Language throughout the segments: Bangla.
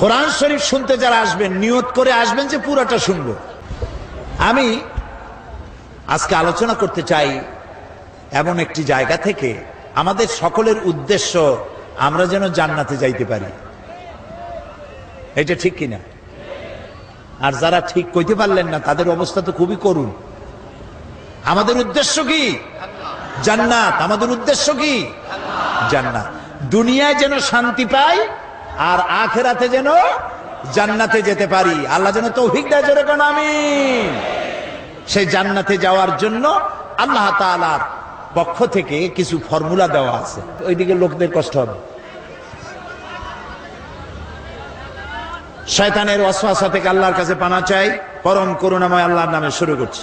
কোরআন শরীফ শুনতে যারা আসবেন, নিয়ত করে আসবেন যে পুরোটা শুনব। আমি আজকে আলোচনা করতে চাই এমন একটি জায়গা থেকে, আমাদের সকলের উদ্দেশ্য আমরা যেন জান্নাতে যাইতে পারি। এটা ঠিক কিনা? আর যারা ঠিক কইতে পারলেন না, তাদের অবস্থা তো খুবই করুণ। আমাদের উদ্দেশ্য কি? জান্নাত। আমাদের উদ্দেশ্য কি? জান্নাত। দুনিয়ায় যেন শান্তি পাই আর আখেরাতে যেন জান্নাতে যেতে পারি। আল্লাহ যেন তৌফিক দেয় যেরকম আমি সেই জান্নাতে যাওয়ার জন্য আল্লাহ তাআলার পক্ষ থেকে কিছু ফর্মুলা দেওয়া আছে। ওইদিকে লোকদের কষ্ট হবে। শয়তানের ওয়াসওয়াসা থেকে আল্লাহর কাছে পানা চাই। পরম করুণাময় আল্লাহর নামে শুরু করছি।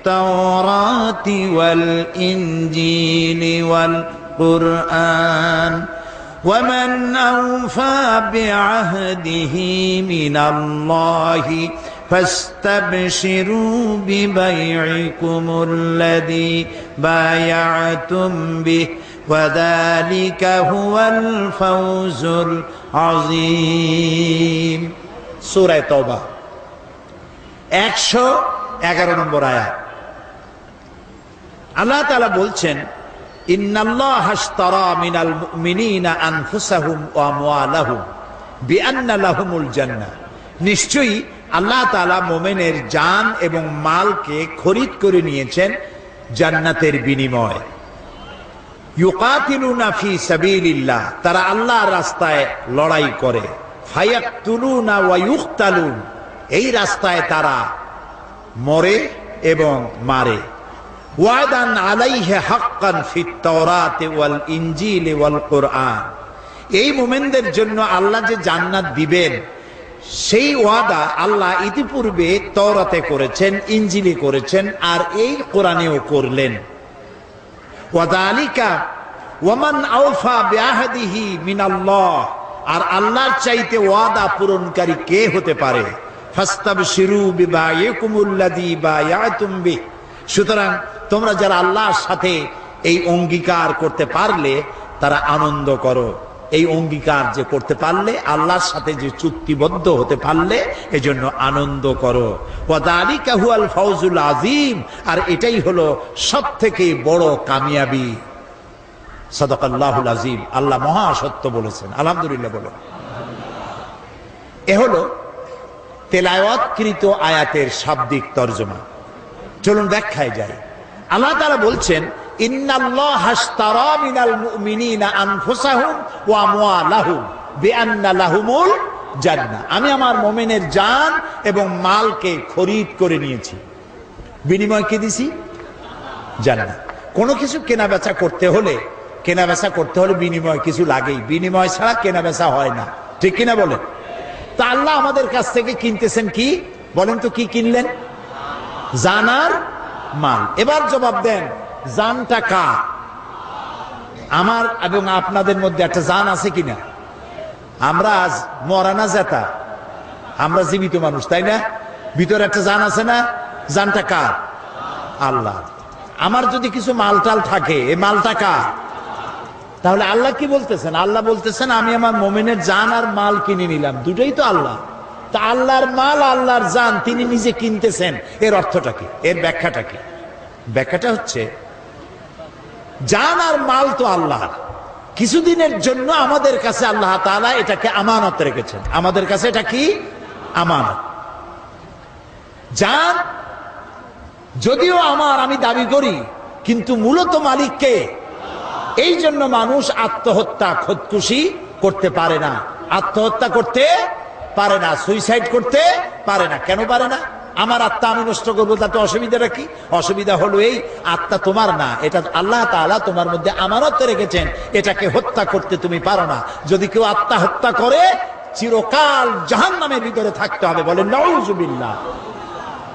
التوراة والإنجيل والقرآن ومن أوفى بعهده من الله فاستبشروا ببيعكم الذي بايعتم به وذلك هو الفوز العظيم سورة توبة একশো এগারো নম্বর আয়াত আল্লাহ তালা বলছেন নিশ্চয়ই আল্লাহ তাআলা মুমিনের জান এবং মালকে খরিদ করে নিয়েছেন জান্নাতের বিনিময়। ফি সাবিলিল্লাহ, তারা আল্লাহর রাস্তায় লড়াই করে। এই রাস্তায় তারা মরে এবং মারে। ওয়াদান আলাইহে হাক্কান ফিত তাওরাতে ওয়াল ইনজিলে ওয়াল কোরআন। এই মোমেনদের জন্য আল্লাহ যে জান্নাত দিবেন, সেই ওয়াদা আল্লাহ ইতিপূর্বে তওরাতে করেছেন, ইনজিলে করেছেন, আর এই কোরআনেও করলেন। ওয়াদালিকা ওয়ামান আউফা বিআহদিহি মিনাল্লাহ, আর আল্লাহর চাইতে ওয়াদা পূরণকারী কে হতে পারে? ফাস্তাবশিরু বিবাইকুমুল্লাযী বায়াতুম বিহি। সুতরাং তোমরা যারা আল্লাহর সাথে এই অঙ্গীকার করতে পারলে, তারা আনন্দ করো। এই অঙ্গীকার যে করতে পারলে, আল্লাহর সাথে যে চুক্তিবদ্ধ হতে পারলে, এজন্য আনন্দ করো। ওয়াদালিকা হুয়াল ফাউজুল আজিম আর এটাই হলো সব থেকে বড় কামিয়াবি। সদক সদকাল্লাহুল আজিম আল্লাহ মহা সত্য বলেছেন। আলহামদুলিল্লাহ বলো। এ হলো তেলাওয়াতকৃত আয়াতের শাব্দিক তর্জমা। চলুন ব্যাখ্যায় যাই। আল্লাহ তারা বলছেন আমি আমার মোমেনের জান এবং মালকে খরিদ করে নিয়েছি। বিনিময় কি দিছি? জান্নাত কোনো কিছু কেনা বেচা করতে হলে কেনা বেচা করতে হলে বিনিময় কিছু লাগেই। বিনিময় ছাড়া কেনা বেচা হয় না। ঠিক কিনা বলেন? তা আল্লাহ আমাদের কাছ থেকে কিনতেছেন কি? বলেন তো কি কিনলেন? জানার মাল। এবার জবাব দেন, জানটা কার? আমার এবং আপনাদের মধ্যে একটা জান আছে কিনা? আমরা আজ মরানা জেতা। আমরা জীবিত মানুষ, তাই না? ভিতরে একটা জান আছে না? জানটা কার? আল্লাহ। আমার যদি কিছু মালটাল থাকে, এই মালটা কার? তাহলে আল্লাহ কি বলতেছেন? আল্লাহ বলতেছেন, আমি আমার মোমেনের জান আর মাল কিনে নিলাম। দুটোই তো আল্লাহ। তা আল্লাহর মাল, আল্লাহর জান তিনি নিজে কিনতেছেন। এর অর্থটা কি? এর ব্যাখ্যাটা কি? ব্যাখ্যাটা হচ্ছে, জান আর মাল তো আল্লাহ কিছুদিনের জন্য আমাদের কাছে আল্লাহ তাআলা এটাকে আমানত রেখেছেন। আমাদের কাছে এটা কি? আমানত। জান, যদিও আমার, আমি দাবি করি, কিন্তু মূলত মালিককে এই জন্য মানুষ আত্মহত্যা, খোদকুশি করতে পারে না। আত্মহত্যা করতে পারে না সুইসাইড করতে পারে না। কেন পারে না? আমার আত্মা আমি নষ্ট করব, তাতে অসুবিধাটা কি? অসুবিধা হলো এই, আত্মা তোমার না। এটা আল্লাহ তাআলা তোমার মধ্যে আমানত রেখেছেন, এটাকে হত্যা করতে তুমি পারো না। যদি কেউ আত্মা হত্যা করে, চিরকাল জাহান নামের ভিতরে থাকতে হবে। বলে নজুবিল্লা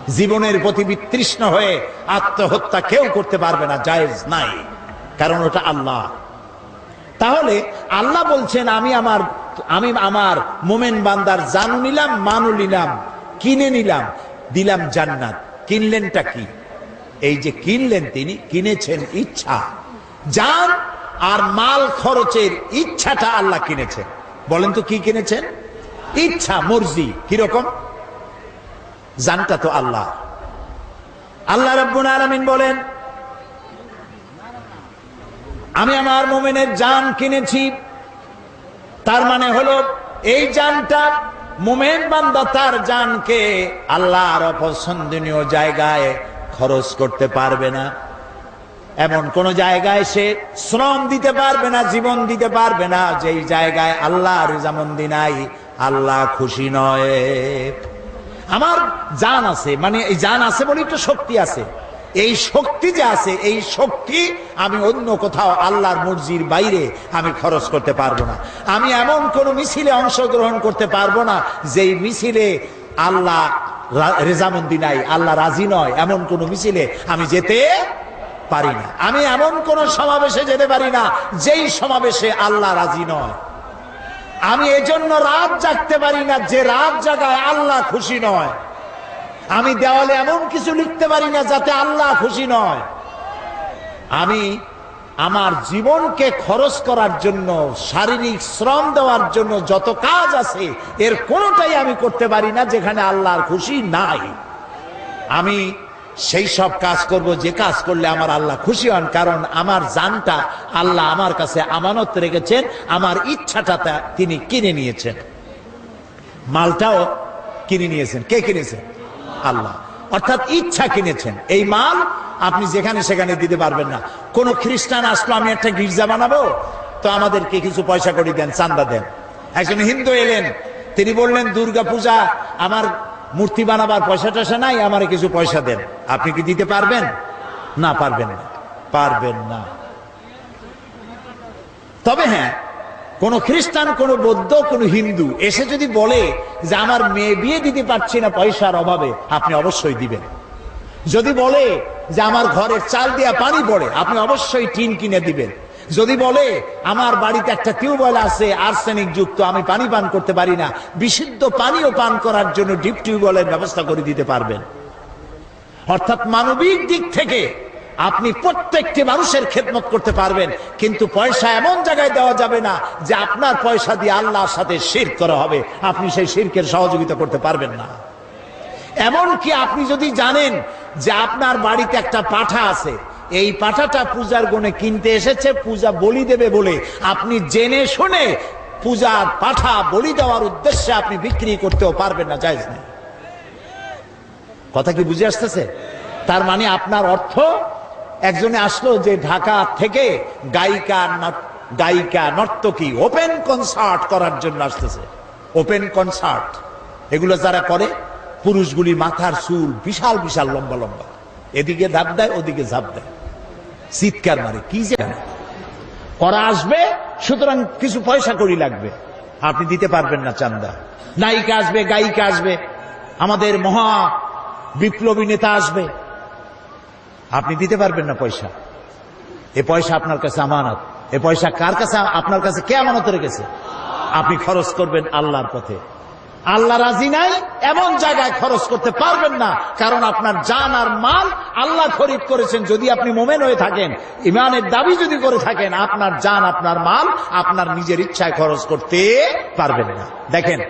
জীবনের প্রতি বিতৃষ্ণ হয়ে আত্মহত্যা কেউ করতে পারবে না, জায়েজ নাই। কারণ ওটা আল্লাহ। তাহলে আল্লাহ বলছেন, আমি আমার আমি আমার মোমেন বান্দার জানু নিলাম, মানু নিলাম, কিনে নিলাম, দিলাম জান্নাত। কিনলেনটা কি? এই যে কিনলেন তিনি, কিনেছেন ইচ্ছা। জান আর মাল খরচের ইচ্ছাটা আল্লাহ কিনেছেন বলেন তো কি কিনেছেন? ইচ্ছা, মর্জি, কীরকম? জানটা তো আল্লাহ। আল্লাহ রব্বুল আলমিন বলেন, আমি আমার মোমেনের জান কিনেছি তার মানে হলো, এই জানটা মোমেন বান্দা তার জানকে আল্লাহর অপছন্দনীয় জায়গায় খরচ করতে পারবে না। এমন কোন জায়গায় সে শ্রম দিতে পারবে না, জীবন দিতে পারবে না, যেই জায়গায় আল্লাহর রেজামন্দি নাই, আল্লাহ খুশি নয়। আমার জান আছে মানে এই জান আছে বলে তো শক্তি আছে। এই শক্তি যে আছে, এই শক্তি আমি অন্য কোথাও আল্লাহর মর্জির বাইরে আমি খরচ করতে পারব না। আমি এমন কোন মিছিলে অংশগ্রহণ করতে পারব না, যেই মিছিলে আল্লাহ রেজামন্দি নাই, আল্লাহ রাজি নয়, এমন কোন মিছিলে আমি যেতে পারি না। আমি এমন কোন সমাবেশে যেতে পারি না, যেই সমাবেশে আল্লাহ রাজি নয়। আমি এজন্য রাত জাগতে পারি না, যে রাত জাগায় আল্লাহ খুশি নয়। আমি দেওয়ালে এমন কিছু লিখতে পারি না যাতে আল্লাহ খুশি নয়। আমি আমার জীবনকে খরচ করার জন্য, শারীরিক শ্রম দেওয়ার জন্য যত কাজ আছে, এর কোনোটাই আমি করতে পারি না যেখানে আল্লাহর খুশি নাই। আমি সেই সব কাজ করব, যে কাজ করলে আমার আল্লাহ খুশি হন, কারণ আমার জানটা আল্লাহ আমার কাছে আমানত রেখেছেন, আমার ইচ্ছাটা তিনি কিনে নিয়েছেন। মালটাও কিনে নিয়েছেন। কে কিনেছেন আল্লাহ। অর্থাৎ ইচ্ছা কিনেছেন। এই মাল আপনি যেখানে সেখানে দিতে পারবেন না। কোন খ্রিস্টান আসলো, আমি একটা গির্জা বানাবো? তো আমাদেরকে কিছু পয়সা করে দেন, চান্দা দেন। একজন হিন্দু এলেন, তিনি বললেন, দুর্গা পূজা, আমার মূর্তি বানাবার পয়সা টয়সা নাই, আমার কিছু পয়সা দেন। আপনি কি দিতে পারবেন? না পারবেন না। পারবেন না। তবে হ্যাঁ কোন খ্রিস্টান, কোন বৌদ্ধ, কোন হিন্দু এসে যদি বলে যে আমার মেয়ে বিয়ে দিতে পারছি না পয়সার অভাবে, আপনি অবশ্যই দিবেন। যদি বলে যে আমার ঘরের চাল দিয়া পানি পড়ে, আপনি অবশ্যই টিন কিনে দিবেন। যদি বলে আমার বাড়িতে একটা টিউবওয়েল আছে, আর্সেনিক যুক্ত, আমি পানি পান করতে পারি না, বিশুদ্ধ পানিও পান করার জন্য ডিপ টিউবওয়েলের ব্যবস্থা করে দিতে পারবেন। অর্থাৎ মানবিক দিক থেকে আপনি প্রত্যেকটি মানুষের খেদমত করতে পারবেন, কিন্তু পয়সা এমন জায়গায় দেওয়া যাবে না যে আপনার পয়সা দিয়ে আল্লাহর সাথে শির করা হবে। আপনি সেই শিরকের সহযোগিতা করতে পারবেন না। এমন কি আপনি যদি জানেন যে আপনার বাড়িতে একটা পাঠা আছে, এই পাঠাটা পূজার গুণে কিনতে এসেছে, পূজা বলি দেবে বলে আপনি জেনে শুনে পূজার পাঠা বলি দেওয়ার উদ্দেশ্যে আপনি বিক্রি করতেও পারবেন না, জায়জ নেই। কথা কি বুঝে আসতেছে? তার মানে আপনার অর্থ একজনে আসলো যে ঢাকা থেকে গায়িকা গায়িকা নর্তকী ওপেন কনসার্ট করার জন্য আসতেছে। Open concert. এগুলো যারা করে, পুরুষগুলি মাথার চুল বিশাল বিশাল, লম্বা লম্বা। এদিকে ধাপ দেয়, ওদিকে ঝাঁপ দেয়। চিৎকার মারে, কি যে করা আসবে, সুতরাং কিছু পয়সা করি লাগবে। আপনি দিতে পারবেন না চান্দা। নায়িকা আসবে, গায়িকা আসবে। আমাদের মহা বিপ্লবী নেতা আসবে। আপনি দিতে পারবেন না পয়সা। এ পয়সা আপনার কাছে আমানত। এ পয়সা কার কাছে? আপনার কাছে কে আমানত রেখেছে? আপনি খরচ করবেন আল্লাহর পথে। আল্লাহ রাজি নাই, এমন জায়গায় খরচ করতে পারবেন না, কারণ আপনার জান আর মাল আল্লাহ খরিদ করেছেন যদি আপনি মোমেন হয়ে থাকেন। ইমানের দাবি যদি করে থাকেন, আপনার জান, আপনার মাল, আপনার নিজের ইচ্ছায় খরচ করতে পারবেন না। দেখেন,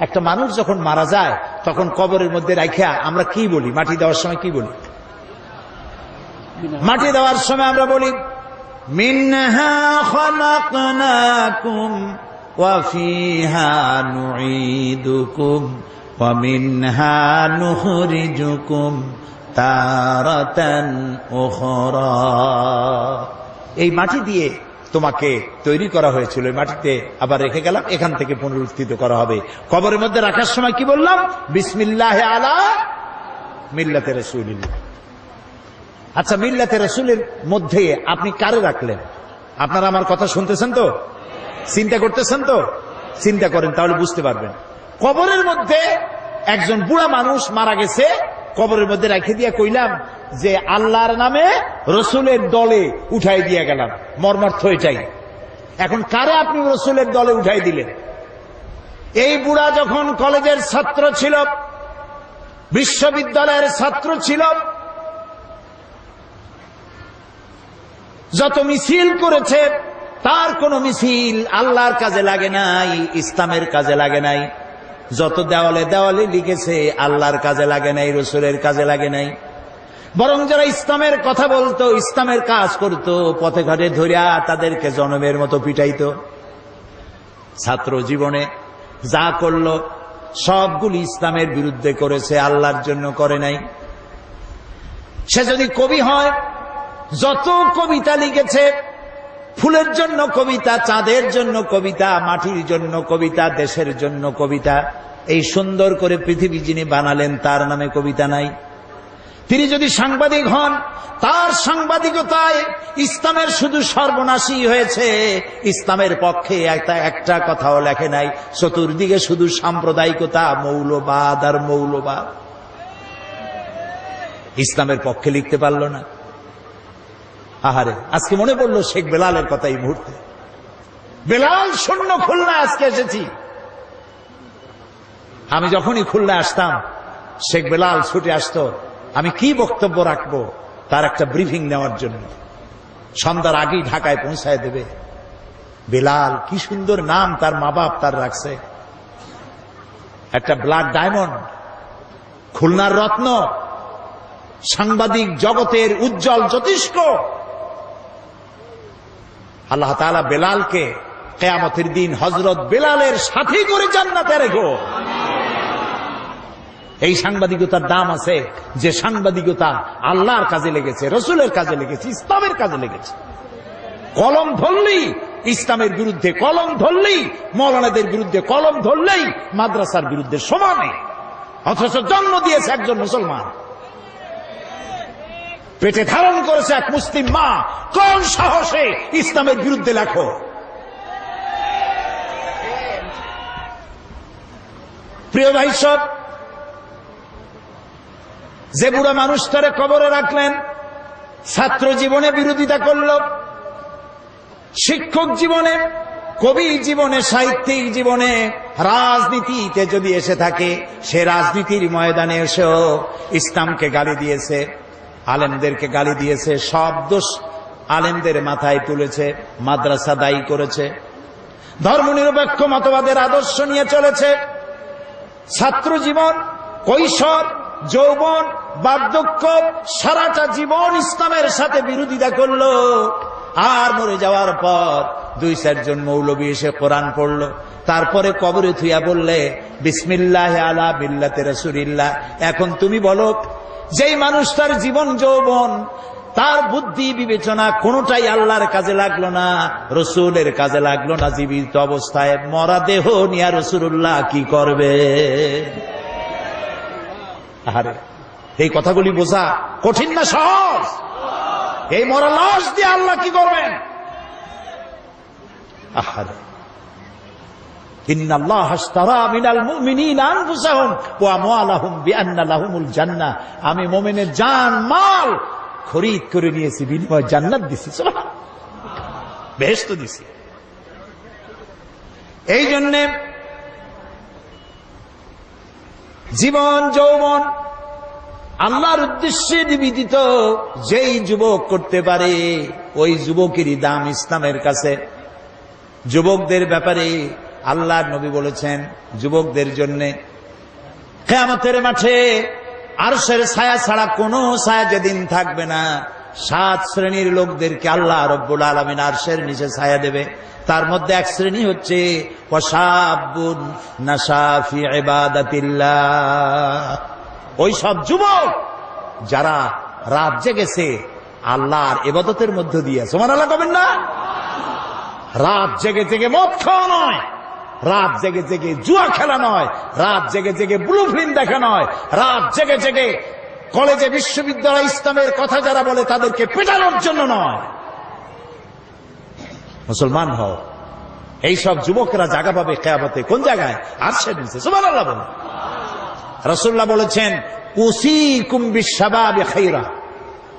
একটা মানুষ যখন মারা যায়, তখন কবরের মধ্যে রাখিয়া আমরা কি বলি? মাটি দেওয়ার সময় কি বলি? মাটি দেওয়ার সময় আমরা বলি এই মাটি দিয়ে তোমাকে তৈরি করা হয়েছিল। এই মাটিতে আবার রেখে গেলাম, এখান থেকে পুনরুত্থিত করা হবে। কবরের মধ্যে রাখার সময় কি বললাম? বিসমিল্লাহ আলা মিল্লাতে রসুলিল্লাহ। আচ্ছা মিল্লাতে রসুলের মধ্যে আপনি কারে রাখলেন? আপনারা আমার কথা শুনতেছেন তো? চিন্তা করতেছেন তো? চিন্তা করেন, তাহলে বুঝতে পারবেন। কবরের মধ্যে একজন বুড়া মানুষ মারা গেছে, কবরের মধ্যে রেখে দিয়ে কইলাম যে আল্লাহর নামে রসুলের দলে উঠাই দিয়ে গেলাম, মর্মার্থ এটাই। এখন কারে আপনি রসুলের দলে উঠাই দিলেন? এই বুড়া যখন কলেজের ছাত্র ছিল, বিশ্ববিদ্যালয়ের ছাত্র ছিল যত মিছিল করেছে, তার কোন মিছিল আল্লাহর কাজে লাগে নাই, ইসলামের কাজে লাগে নাই। যত দেওয়ালে দেওয়ালে লিখেছে, আল্লাহর কাজে লাগে নাই, রসুলের কাজে লাগে নাই। বরং যারা ইসলামের কথা বলতো, ইসলামের কাজ করত, পথে ঘাটে ধরিয়া তাদেরকে জনমের মতো পিটাইত। ছাত্র জীবনে যা করল, সবগুলি ইসলামের বিরুদ্ধে করেছে, আল্লাহর জন্য করে নাই। সে যদি কবি হয় যত কবিতা লিখেছে, ফুলের জন্য কবিতা, চাঁদের জন্য কবিতা, মাটির জন্য কবিতা, দেশের জন্য কবিতা, এই সুন্দর করে পৃথিবী যিনি বানালেন, তার নামে কবিতা নাই। তিনি যদি সাংবাদিক হন, তার সাংবাদিকতায় ইসলামের শুধু সর্বনাশী হয়েছে। ইসলামের পক্ষে একটা একটা কথাও লেখে নাই। চতুর্দিকে শুধু সাম্প্রদায়িকতা, মৌলবাদ আর মৌলবাদ। ইসলামের পক্ষে লিখতে পারল না। আহারে, আজকে মনে পড়ল শেখ বেলালের কথা এই মুহূর্তে। বেলাল শূন্য, খুলনা আজকে এসেছি। আমি যখনই খুলনা আসতাম, শেখ বেলাল ছুটে আসতো, আমি কি বক্তব্য রাখব তার একটা ব্রিফিং নেওয়ার জন্য। সন্ধ্যার আগেই ঢাকায় পৌঁছায় দেবে। বেলাল, কি সুন্দর নাম তার মা বাপ তার রাখছে। একটা ব্লাড ডায়মন্ড, খুলনার রত্ন, সাংবাদিক জগতের উজ্জ্বল জ্যোতিষ্ক। আল্লাহ তাআলা বেলালকে কেয়ামতের দিন হজরত বেলালের সাথে করে জান্নাতে রেখো এই সাংবাদিকতার দাম আছে, যে সাংবাদিকতা আল্লাহর কাজে লেগেছে, রসুলের কাজে লেগেছে, ইসলামের কাজে লেগেছে। কলম ধরলেই ইসলামের বিরুদ্ধে কলম ধরলেই, মৌলানাদের বিরুদ্ধে কলম ধরলেই, মাদ্রাসার বিরুদ্ধে সমানে। অথচ জন্ম দিয়েছে একজন মুসলমান। পেটে ধারণ করেছে এক মুসলিম মা। কোন সাহসে ইসলামের বিরুদ্ধে লেখো? প্রিয় ভাই সব, যে বুড়া মানুষটারে কবরে রাখলেন, ছাত্র জীবনে বিরোধিতা করল, শিক্ষক জীবনে, কবি জীবনে, সাহিত্যিক জীবনে, রাজনীতিতে যদি এসে থাকে, সে রাজনীতির ময়দানে এসেও ইসলামকে গালি দিয়েছে। আলেমদেরকে গালি দিয়েছে, সব দোষ আলেমদের মাথায় তুলেছে, মাদ্রাসা দায়ী করেছে। ধর্মনিরপেক্ষ মতবাদের আদর্শ নিয়ে চলেছে। ছাত্র জীবন, কৈশোর, যৌবন, বার্ধক্য, সারাটা জীবন ইসলামের সাথে বিরোধিতা করল। আর মরে যাওয়ার পর দুই চারজন মৌলবী এসে কোরআন পড়ল। তারপরে কবরে থুইয়া বললে, বিসমিল্লাহ আলা বিল্লাতে রসুলিল্লাহ। এখন তুমি বলো যেই মানুষটার জীবন যৌবন, তার বুদ্ধি বিবেচনা কোনটাই আল্লাহর কাজে লাগল না, রসুলের কাজে লাগল না, জীবিত অবস্থায় মরা দেহ নিয়া রসুল্লাহ কি করবে? আরে এই কথাগুলি বোঝা কঠিন না সহজ। এই মরা লাশ দিয়ে আল্লাহ কি করবেন? আহারে। আমি মুমিনের জান, মাল খরিদ করে নিয়েছি, বিনিময় জান্নাত দিছি, সুবহান। বেহেশত দিছি। এই জন্যে জীবন, যৌবন আল্লাহর উদ্দেশ্যে নিবেদিত যেই যুবক করতে পারে, ওই যুবকেরই দাম ইসলামের কাছে। যুবকদের ব্যাপারে আল্লাহ নবী বলেছেন যুবকদের জন্য, কেয়ামতের মাঠে আরশের ছায়া ছাড়া কোনো ছায়া যেদিন থাকবে না। সাত শ্রেণির লোকদেরকে আল্লাহ রব্বুল আলমিন আরশের নিচে ছায়া দেবে। তার মধ্যে এক শ্রেণি হচ্ছে ওই সব যুবক যারা রাত জেগেছে আল্লাহর এবাদতের মধ্য দিয়ে। সমান আল্লাহ কবেন না? রাত জেগে জেগে মদ নয়। রাত জেগে জেগে জুয়া খেলা নয়, রাত জেগে জেগে ব্লু ফিল্ম দেখা নয়, রাত জেগে জেগে কলেজে বিশ্ববিদ্যালয় ইসলামের কথা যারা বলে তাদেরকে পেটানোর জন্য নয়। মুসলমান হও। এইসব যুবকরা জায়গা পাবে কেয়ামতে। কোন জায়গায়? আর সে নিচে। সুমান আল্লাহ বলে রসুল্লাহ বলেছেন উসি কুম্বি সাবাবে খাইরা,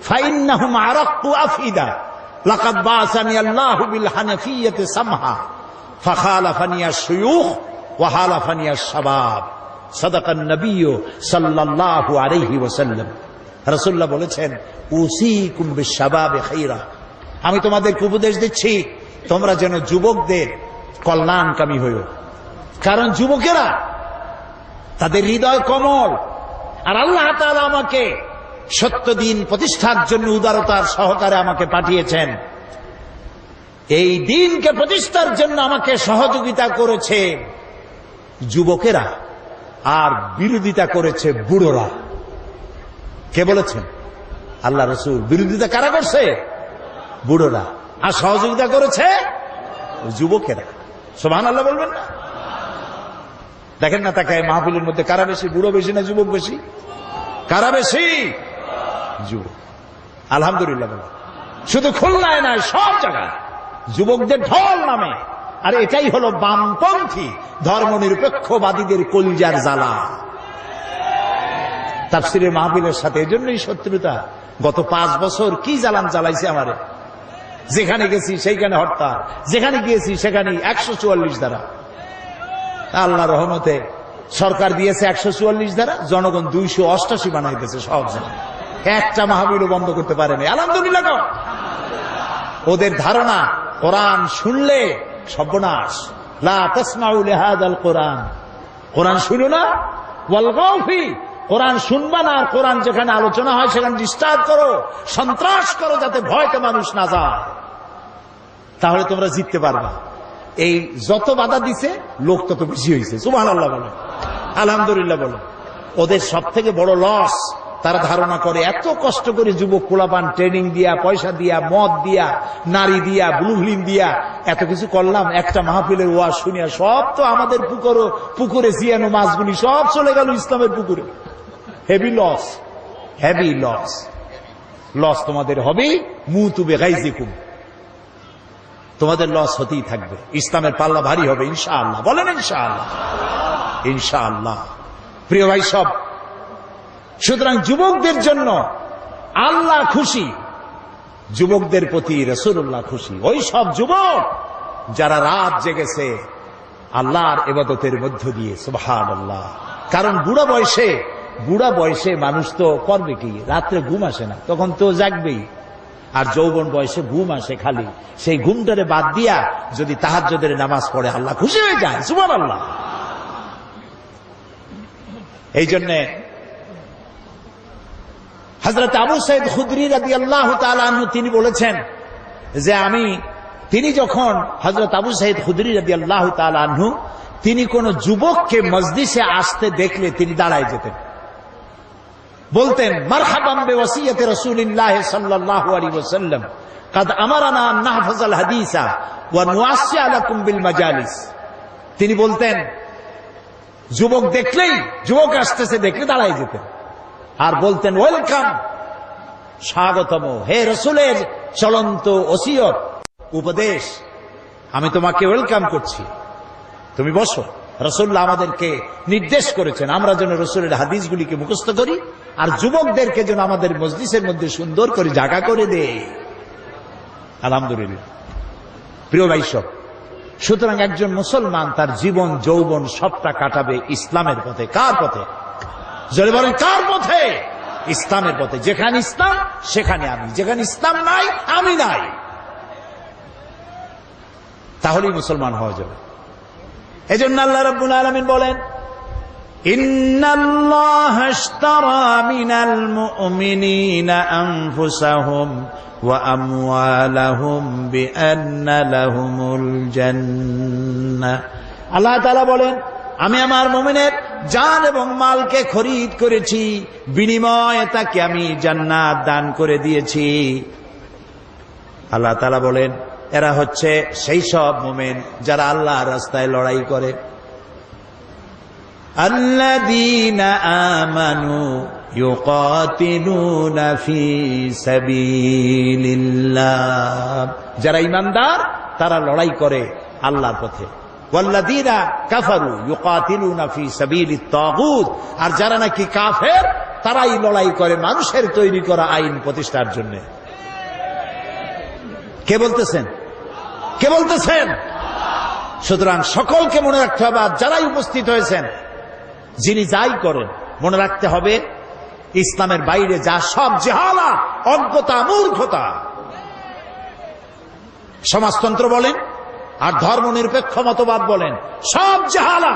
ফাইন্নাহুম আরাক্তু আফিদা, লাকাদ বাসানি আল্লাহু বিল হানাফিয়াতি সামহা। ফাখালাফানি আশ-শুয়ুখ ওয়া হালাফানি আশ-শাবাব সাদাকান নবী সাল্লাল্লাহু আলাইহি ওয়াসাল্লাম রাসূলুল্লাহ বলেছেন, উসিকুম বিশ-শাবাবে খাইরা। আমি তোমাদেরকে উপদেশ দিচ্ছি, তোমরা যেন যুবকদের কল্যাণকামী হইও। কারণ যুবকেরা, তাদের হৃদয় কমল। আর আল্লাহ তাআলা আমাকে সত্য দিন প্রতিষ্ঠার জন্য উদারতার সহকারে আমাকে পাঠিয়েছেন। এই দিনকে প্রতিষ্ঠার জন্য আমাকে সহযোগিতা করেছে যুবকেরা আর বিরোধিতা করেছে বুড়োরা। কে বলেছেন? আল্লাহ রসুল বিরোধিতা কারা করছে? বুড়োরা। আর সহযোগিতা করেছে যুবকেরা। সোহান আল্লাহ বলবেন না? দেখেন না তাকে মাহফিলের মধ্যে কারা বেশি, বুড়ো বেশি না যুবক বেশি? কারা বেশি? যুবক। আলহামদুলিল্লাহ। শুধু খুলনায় নয়, সব জায়গায়। যুবকদের ঢল নামে। আর এটাই হলো বামপন্থী ধর্ম নিরপেক্ষবাদীদের কলজার জ্বালা। তাফসিরের মাহবিলের সাথে এজন্যই শত্রুতা। গত পাঁচ বছর কি জ্বালান জ্বালাইছে আমারে? যেখানে গেছি সেইখানে হরতাল, যেখানে গিয়েছি সেখানে একশো চুয়াল্লিশ দ্বারা আল্লাহ রহমতে সরকার দিয়েছে একশো চুয়াল্লিশ দ্বারা জনগণ দুইশো অষ্টাশি বানাইতেছে সব একটা মাহবিলও বন্ধ করতে পারেনি। আলহামদুলিল্লাহ। ওদের ধারণা কোরআন শুনলে সর্বনাশ। কোরআন। কোরআন শুনো না? ওয়ালগাউ ফি কোরআন শুনবা না কোরআন যেখানে আলোচনা হয় সেখানে ডিস্টার্ব করো, সন্ত্রাস করো যাতে ভয়তে মানুষ না যায়। তাহলে তোমরা জিততে পারবা। এই যত বাধা দিছে, লোক তত বেশি হয়েছে সুবাহ আল্লাহ বলো আলহামদুলিল্লাহ বলো ওদের সব থেকে বড় লস তারা ধারণা করে, এত কষ্ট করে যুবক কোলাপান ট্রেনিং দিয়া, পয়সা দিয়া, মদ দিয়া, নারী দিয়া, ব্লুহলিন দিয়া, এত কিছু করলাম, একটা মাহফিলের ওয়াজ শুনিয়া সব তো আমাদের পুকুরও, পুকুরে জিয়ানো মাছগুলি সব চলে গেল ইসলামের পুকুরে। Heavy loss heavy loss loss তোমাদের হবে মু তুবে গাইজিকুম তোমাদের লস হতেই থাকবে। ইসলামের পাল্লা ভারী হবে, ইনশাআল্লাহ। বলেন ইনশাআল্লাহ। ইনশাআল্লাহ। প্রিয় ভাই সব সুতরাং যুবকদের জন্য আল্লাহ খুশি, যুবকদের প্রতি রসুল্লাহ খুশি। ওই সব যুবক যারা রাত জেগেছে আল্লাহর এবাদতের মধ্য দিয়ে সুবহান আল্লাহ কারণ বুড়া বয়সে বুড়া বয়সে মানুষ তো করবে কি? রাত্রে ঘুম আসে না, তখন তো জাগবেই। আর যৌবন বয়সে ঘুম আসে খালি। সেই ঘুমটারে বাদ দিয়া যদি তাহাজ্জদের নামাজ পড়ে, আল্লাহ খুশি হয়ে যায় সুবহান আল্লাহ এই জন্যে হজরত আবু সৈয়দ খুদ্রি রাজি আল্লাহ তিনি বলেছেন যে আমি, তিনি যখন হজরত আবু সৈয়দ খুদ্রি রাজি আল্লাহ তালু তিনি কোন যুবককে মসজিষে আসতে দেখলে তিনি দাঁড়ায় যেতেন। বলতেন মারহাবাম্বে আলা মাজালিস। তিনি বলতেন, যুবক দেখলেই, যুবক আসতেছে দেখলে দাঁড়ায় যেতেন। আর বলতেন, ওয়েলকাম। স্বাগতম। হে রসুলের চলন্ত ওসিয়ত, উপদেশ। আমি তোমাকে ওয়েলকাম করছি। তুমি বসো। রসুল্লাহ আমাদেরকে নির্দেশ করেছেন, আমরা যেন রসুলের হাদিসগুলিকে মুখস্থ করি আর যুবকদেরকে যেন আমাদের মসজিদের মধ্যে সুন্দর করে জাগা করে দে। আলহামদুলিল্লাহ। প্রিয় ভাইসব সুতরাং একজন মুসলমান তার জীবন, যৌবন সবটা কাটাবে ইসলামের পথে। কার পথে? জলে বলেন কার পথে ইসলামের পথে যেখানে ইসলাম সেখানে আমি যেখানে ইসলাম নাই আমি নাই তাহলেই মুসলমান হওয়া যাবে এই জন্য আল্লাহ রব্বুল আলমিন বলেন إن الله اشترى من المؤمنين أنفسهم وأموالهم بأن لهم الجنة আল্লাহ তাআলা বলেন আমি আমার মোমেনের জান এবং মালকে খরিদ করেছি, বিনিময়ে তাকে আমি জান্নাত দান করে দিয়েছি। আল্লাহ তালা বলেন, এরা হচ্ছে সেই সব মোমেন যারা আল্লাহ রাস্তায় লড়াই করে। আল্লাদিনা আমানু যারা ইমানদার তারা লড়াই করে আল্লাহর পথে। ওয়াল্লাযীনা কাফারু ইউকাতিলুনা ফি সাবিলিত তাগুত আর যারা নাকি কাফের, তারাই লড়াই করে মানুষের তৈরি করা আইন প্রতিষ্ঠার জন্য। কে বলতেছেন? কে বলতেছেন? সুতরাং সকলকে মনে রাখতে হবে, আর যারাই উপস্থিত হয়েছেন, যিনি যাই করেন, মনে রাখতে হবে, ইসলামের বাইরে যা সব জেহালা, অজ্ঞতা, মূর্খতা। সমাজতন্ত্র বলেন আর ধর্ম নিরপেক্ষ মতবাদ বলেন, সব জেহালা।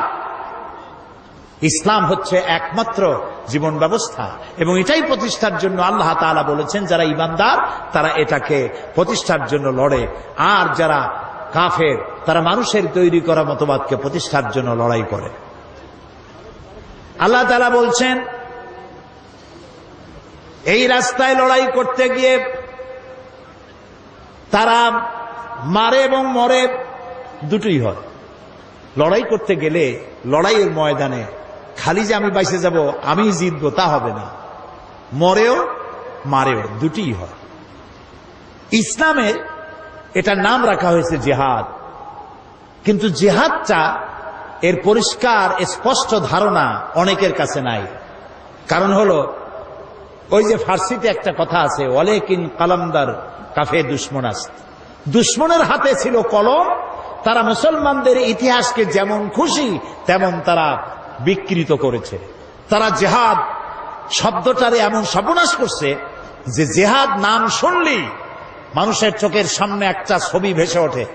ইসলাম হচ্ছে একমাত্র জীবন ব্যবস্থা, এবং এটাই প্রতিষ্ঠার জন্য আল্লাহ তাআলা বলেছেন, যারা ইমানদার তারা এটাকে প্রতিষ্ঠার জন্য লড়ে। আর যারা কাফের, তারা মানুষের তৈরি করা মতবাদকে প্রতিষ্ঠার জন্য লড়াই করে। আল্লাহ তালা বলছেন, এই রাস্তায় লড়াই করতে গিয়ে তারা মারে এবং মরে দুটোই হয়। লড়াই করতে গেলে লড়াইয়ের ময়দানে খালি যে আমি বাইসে যাব, আমি জিতবো, তা হবে না। মরেও মারেও দুটিই হয়। ইসলামের এটার নাম রাখা হয়েছে জেহাদ। কিন্তু জেহাদটা এর পরিষ্কার, স্পষ্ট ধারণা অনেকের কাছে নাই। কারণ হলো, ওই যে ফার্সিতে একটা কথা আছে, ওয়ালেকিন কালামদার কাফে দুশ্মনাস্ত দুশ্মনের হাতে ছিল কলম তারা মুসলমানদের ইতিহাসকে যেমন খুশি, তেমন তারা বিকৃত করেছে। তারা জেহাদ শব্দটারে এমন সর্বনাশ করছে যে জেহাদ নাম শুনলেই মানুষের চোখের সামনে একটা ছবি ভেসে ওঠে।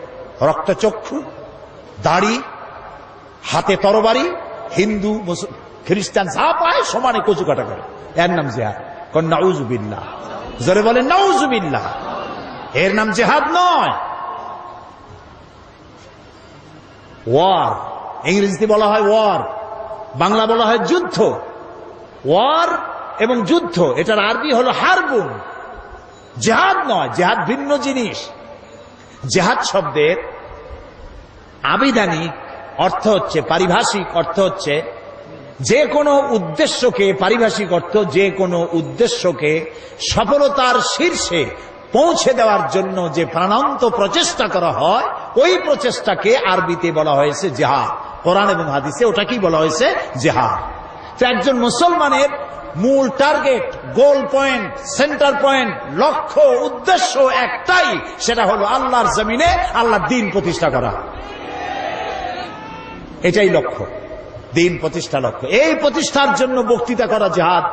রক্তচক্ষু, দাড়ি, হাতে তরবারি, হিন্দু খ্রিস্টান, যা পায় সমানে কচু কাটা করে। এর নাম জেহাদ। নাউজুবিল্লাহ জোরে বলে নাউজুবিল্লাহ এর নাম জেহাদ নয়। ওয়ার ইংরেজিতে বলা হয় ওয়ার বাংলা বলা হয় যুদ্ধ। ওয়ার এবং যুদ্ধ, এটার আরবি হলো হারবুন। জেহাদ নয়, জেহাদ ভিন্ন জিনিস। জেহাদ শব্দের আবিধানিক অর্থ হচ্ছে, পারিভাষিক অর্থ হচ্ছে, যে কোনো উদ্দেশ্যকে, পারিভাষিক অর্থ যে কোনো উদ্দেশ্যকে সফলতার শীর্ষে পৌঁছে দেওয়ার জন্য যে প্রাণান্ত প্রচেষ্টা করা হয়, ওই প্রচেষ্টাকে আরবিতে বলা হয়েছে জেহাদ। কোরআন এবং হাদিসে ওটাকেই বলা হয়েছে? জেহাদ। তো একজন মুসলমানের মূল target, goal point, centre point, লক্ষ্য, উদ্দেশ্য একটাই, সেটা হলো আল্লাহর জমিনে আল্লাহর দিন প্রতিষ্ঠা করা। এটাই লক্ষ্য। দিন প্রতিষ্ঠা লক্ষ্য। এই প্রতিষ্ঠার জন্য বক্তৃতা করা জেহাদ।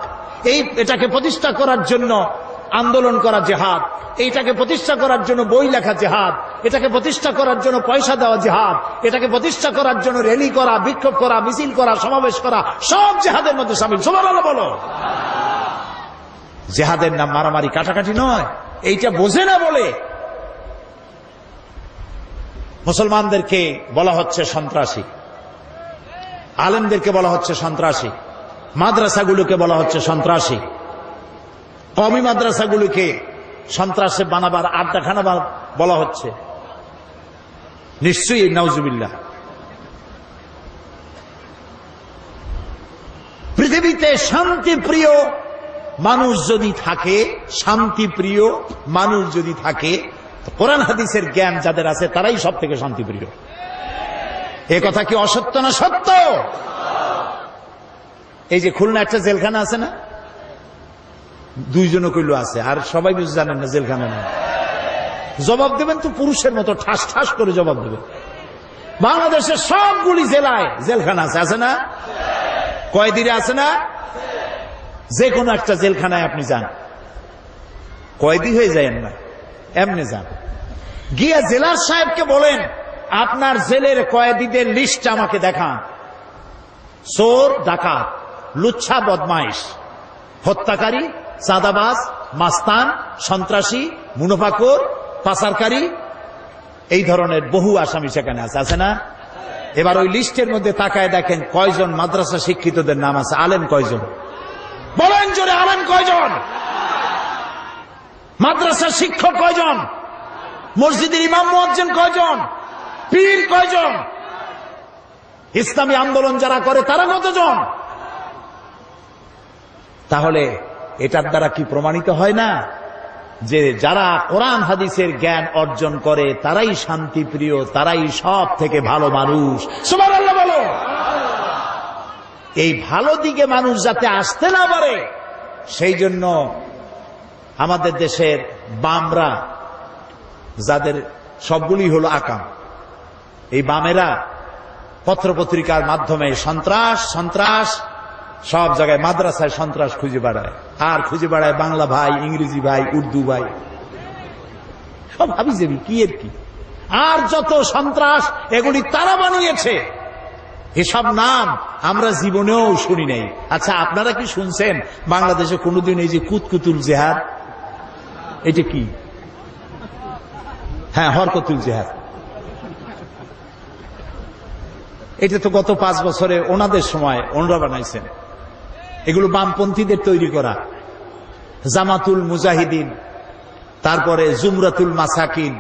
এই, এটাকে প্রতিষ্ঠা করার জন্য আন্দোলন করা জেহাদ। এইটাকে প্রতিষ্ঠা করার জন্য বই লেখা জেহাদ। এটাকে প্রতিষ্ঠা করার জন্য পয়সা দেওয়া জেহাদ। এটাকে প্রতিষ্ঠা করার জন্য র্যালি করা, বিক্ষোভ করা, মিছিল করা, সমাবেশ করা, সব জেহাদের মধ্যে সামিল। সবার বলো। জেহাদের নাম মারামারি কাটাকাটি নয়। এইটা বোঝে না বলে। মুসলমানদেরকে বলা হচ্ছে সন্ত্রাসী। আলেমদেরকে বলা হচ্ছে সন্ত্রাসী। মাদ্রাসাগুলোকে বলা হচ্ছে সন্ত্রাসী। কমি মাদ্রাসাগুলোকে সন্ত্রাসে বানাবার আড্ডাখানা বলা হচ্ছে। নিশ্চয়ই, নাউজুবিল্লাহ। পৃথিবীতে শান্তিপ্রিয় মানুষ যদি থাকে, শান্তিপ্রিয় মানুষ যদি থাকে কোরআন হাদিসের জ্ঞান যাদের আছে, তারাই সব থেকে শান্তিপ্রিয়। এ কথা কি অসত্য না সত্য? এই যে খুলনা একটা জেলখানা আছে না? দুইজনও কইল আছে। আর সবাই কিছু জানেন না, জেলখানা নেই। জবাব দেবেন তো পুরুষের মতো ঠাস ঠাস করে জবাব দেবেন। বাংলাদেশের সবগুলি জেলায় জেলখানা আছে। আছে না? কয়দিনে আছে না? যে কোনো একটা জেলখানায় আপনি যান। কয়দি হয়ে যায় না এমনি যান। গিয়ে জেলার সাহেবকে বলেন, আপনার জেলের কয়েদিদের লিস্ট আমাকে দেখান। চোর, ডাকাত, লুচ্ছা, বদমাইশ, হত্যাকারী চাঁদাবাজ, মাস্তান, সন্ত্রাসী মুনাফাকর পাচারকারী, এই ধরনের বহু আসামি সেখানে আছে আছে না? এবার ওই লিস্টের মধ্যে তাকায় দেখেন কয়জন মাদ্রাসা শিক্ষিতদের নাম আছে, আলেম কয়জন? বলেন জোরে, আলেম কয়জন? মাদ্রাসা শিক্ষক কয়জন? মসজিদের ইমাম মুয়াজ্জিন কয়জন? পীর কয়জন? ইসলামী আন্দোলন যারা করে, তারা কতজন? তাহলে এটার দ্বারা কি প্রমাণিত হয় না? যে যারা কোরআন, হাদিসের জ্ঞান অর্জন করে, তারাই শান্তিপ্রিয়, তারাই সব থেকে ভালো মানুষ। বলো। এই ভালো দিকে মানুষ যাতে আসতে না পারে, সেই জন্য আমাদের দেশের বামরা, যাদের সবগুলি হলো আকাম, এই বামেরা পত্রপত্রিকার মাধ্যমে সন্ত্রাস সন্ত্রাস সব জায়গায় মাদ্রাসায় সন্ত্রাস খুঁজে বেড়ায়। আর খুঁজে বেড়ায় বাংলা ভাই, ইংরেজি ভাই, উর্দু ভাই। সব ভাবি যাবি কি এর কি? আর যত সন্ত্রাস, এগুলি তারা বানিয়েছে। এসব নাম আমরা জীবনেও শুনি নাই। আচ্ছা আপনারা কি শুনছেন বাংলাদেশে কোনোদিন এই যে কুতকুতুল জেহাদ? এটা কি? হ্যাঁ হরকতুল জেহাদ। এটা তো গত পাঁচ বছরে ওনাদের সময় ওনরা বানাইছেন। এগুলো বামপন্থীদের তৈরি করা। জামাতুল মুজাহিদিন, তারপরে জুমরাতুল মাসাকিন।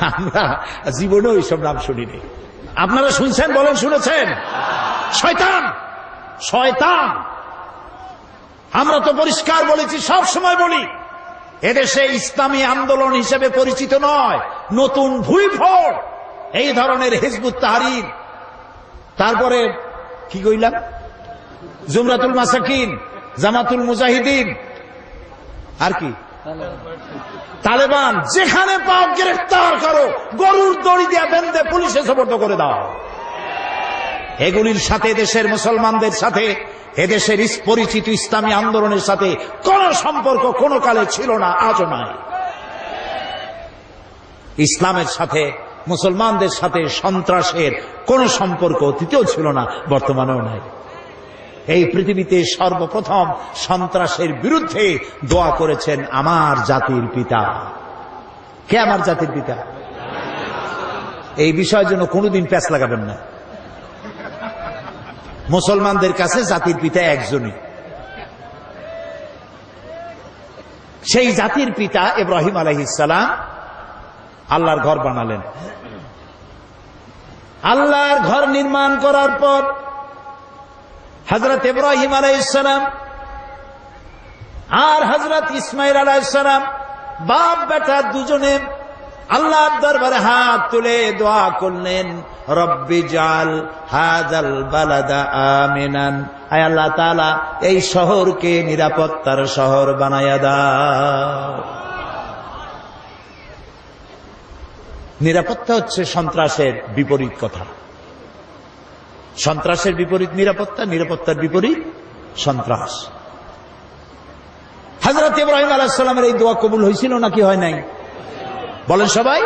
আমরা জীবনেও এইসব নাম শুনিনি আপনারা শুনছেন বলেন শুনেছেন? শয়তান! শয়তান! আমরা তো পরিষ্কার বলেছি, সব সময় বলি, এদেশে ইসলামী আন্দোলন হিসেবে পরিচিত নয়, নতুন ভুইফোড় এই ধরনের হিজবুত তাহারির। তারপরে কি কইলাম? জুমরাতুল মাসাকিন, জামাতুল মুজাহিদিন। আর কি? তালেবান, যেখানে পাও গ্রেফতার করো, গরুর দড়ি দিয়া বেঁধে পুলিশে সপর্দ করে দাও। এগুলির সাথে দেশের মুসলমানদের সাথে, এদেশের পরিচিত ইসলামী আন্দোলনের সাথে কোন সম্পর্ক কোন কালে ছিল না, আজও নাই। ইসলামের সাথে, মুসলমানদের সাথে সন্ত্রাসের কোন সম্পর্ক অতীতেও ছিল না, বর্তমানেও নাই। এই পৃথিবীতে সর্বপ্রথম সন্ত্রাসের বিরুদ্ধে দোয়া করেছেন আমার জাতির পিতা। কে আমার জাতির পিতা? এই বিষয়ের জন্য কোনোদিন প্যাচ লাগাবেন না। মুসলমানদের কাছে জাতির পিতা একজনই। সেই জাতির পিতা ইব্রাহিম আলহিসাম আল্লাহর ঘর বানালেন। আল্লাহর ঘর নির্মাণ করার পর হজরত ইব্রাহিম আলাইসালাম আর হজরত ইসমাইল আলাইসালাম বাপ বেটা দুজনে আল্লাহর দরবারে হাত তুলে দোয়া করলেন, রব্বি জাল হাজাল বালাদা আমিনান। আয় আল্লাহ তাআলা, এই শহরকে নিরাপত্তার শহর বানায়া দাও। নিরাপত্তা হচ্ছে সন্ত্রাসের বিপরীত কথা। সন্ত্রাসের বিপরীত নিরাপত্তা, নিরাপত্তার বিপরীত সন্ত্রাস। হাজরত ইব্রাহিম আলাহিসাল্লামের এই দোয়া কবুল হয়েছিল নাকি হয় নাই? বলেন সবাই।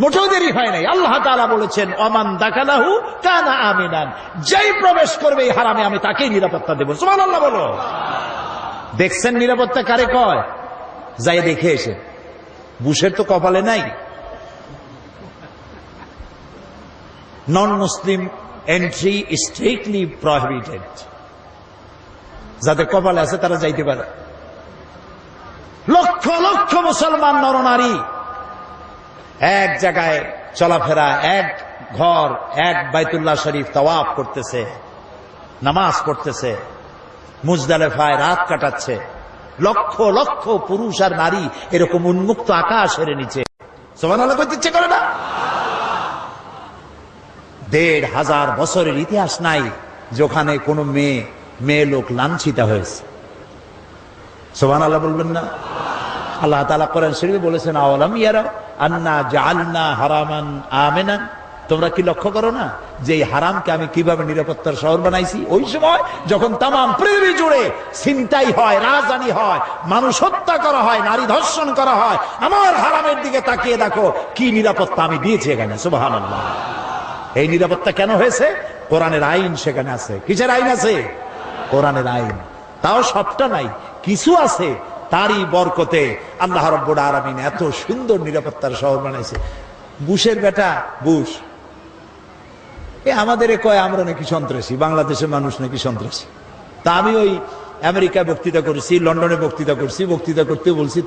মোটেও দেরি হয় নাই। আল্লাহ তাআলা বলেছেন অমান দাকালাহু কানা আমিনান। যেই প্রবেশ করবে এই হারামে আমি তাকেই নিরাপত্তা দেবো। সুবহানাল্লাহ বলো। দেখছেন নিরাপত্তা কারে কয়? যাই দেখে এসে। বুশের তো কপালে নাই। Non Muslim entry strictly prohibited যাদের কপালে আছে, তারা যাইতে পারে। লক্ষ লক্ষ মুসলমান নরনারী। এক জায়গায় চলাফেরা, এক ঘর, এক বাইতুল্লাহ শরীফ তওয়াফ করতেছে, নামাজ পড়তেছে, মুজদালেফায় রাত কাটাচ্ছে। লক্ষ লক্ষ পুরুষ আর নারী এরকম উন্মুক্ত আকাশের নিচে। সমান করতে ইচ্ছে করে না? দেড় হাজার বছরের ইতিহাস নাই যেখানে কোনো মেয়ে মেয়ে লোক লাঞ্ছিতা হয়েছে। সোহান আল্লাহ বলবেন না? আল্লাহ তালা করেন শরীফে বলেছেন, আওয়ালাম ইয়ারা আন্না জালনা হারামান আমেনান? তোমরা কি লক্ষ্য করো না যে এই হারামকে আমি কীভাবে নিরাপত্তার শহর বানাইছি? ওই সময় যখন তামাম পৃথিবী জুড়ে ছিনতাই হয়, রাজধানী হয়, মানুষ হত্যা করা হয়, নারী ধর্ষণ করা হয়, আমার হারামের দিকে তাকিয়ে দেখো, কি নিরাপত্তা আমি দিয়েছি এখানে আল্লাহ এই নিরাপত্তা কেন হয়েছে? কোরআনের আইন সেখানে আছে। কিসের আইন আছে? কোরআনের আইন। তাও সবটা নাই, কিছু আছে, তারই বরকতে আল্লাহ রব্বুল আরামিন এত সুন্দর নিরাপত্তার শহর বানাইছে। বুশের বেটা, বুশ। এ আমাদের এ কয়, আমরা নাকি সন্ত্রাসী, বাংলাদেশের মানুষ নাকি সন্ত্রাসী। তা আমি ওই আমেরিকায় বক্তৃতা করেছি, লন্ডনে বক্তৃতা করছি, বক্তৃতা করতে বলছি